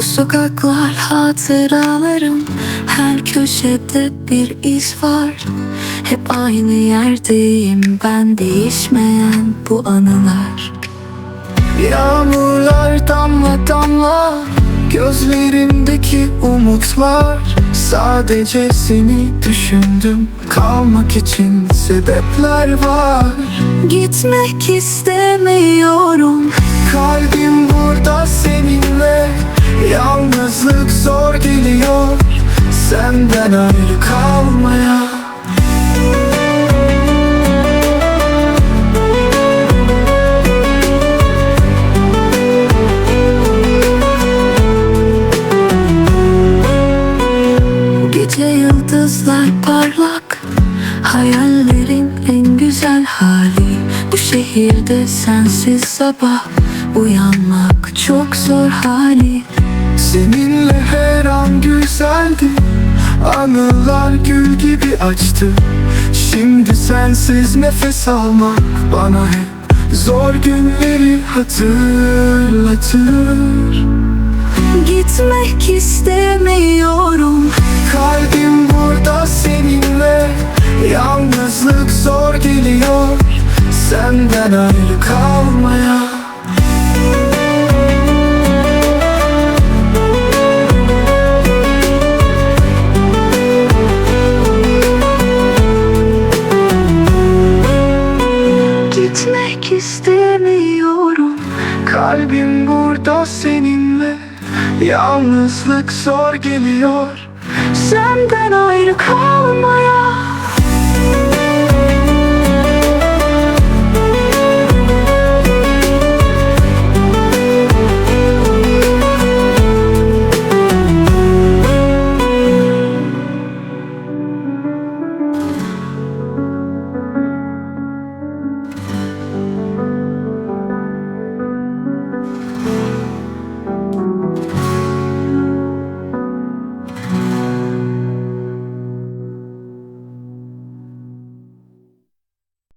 Bu sokaklar hatıralarım. Her köşede bir iz var. Hep aynı yerdeyim ben Değişmeyen bu anılar. Yağmurlar damla damla Gözlerimdeki umutlar. Sadece seni düşündüm Kalmak için sebepler var. Gitmek istemiyorum Senden ayrı kalmaya. Gece yıldızlar parlak. Hayallerin en güzel hali. Bu şehirde sensiz sabah. Uyanmak çok zor hali. Seninle her an güzeldi Anılar gül gibi açtı. Şimdi sensiz nefes almak Bana hep zor günleri hatırlatır. Gitmek istemiyorum. Kalbim burada seninle. Yalnızlık zor geliyor. Senden ayrı kalmaya Gitmek istemiyorum. Kalbim burada seninle. Yalnızlık zor geliyor. Senden ayrı kalmaya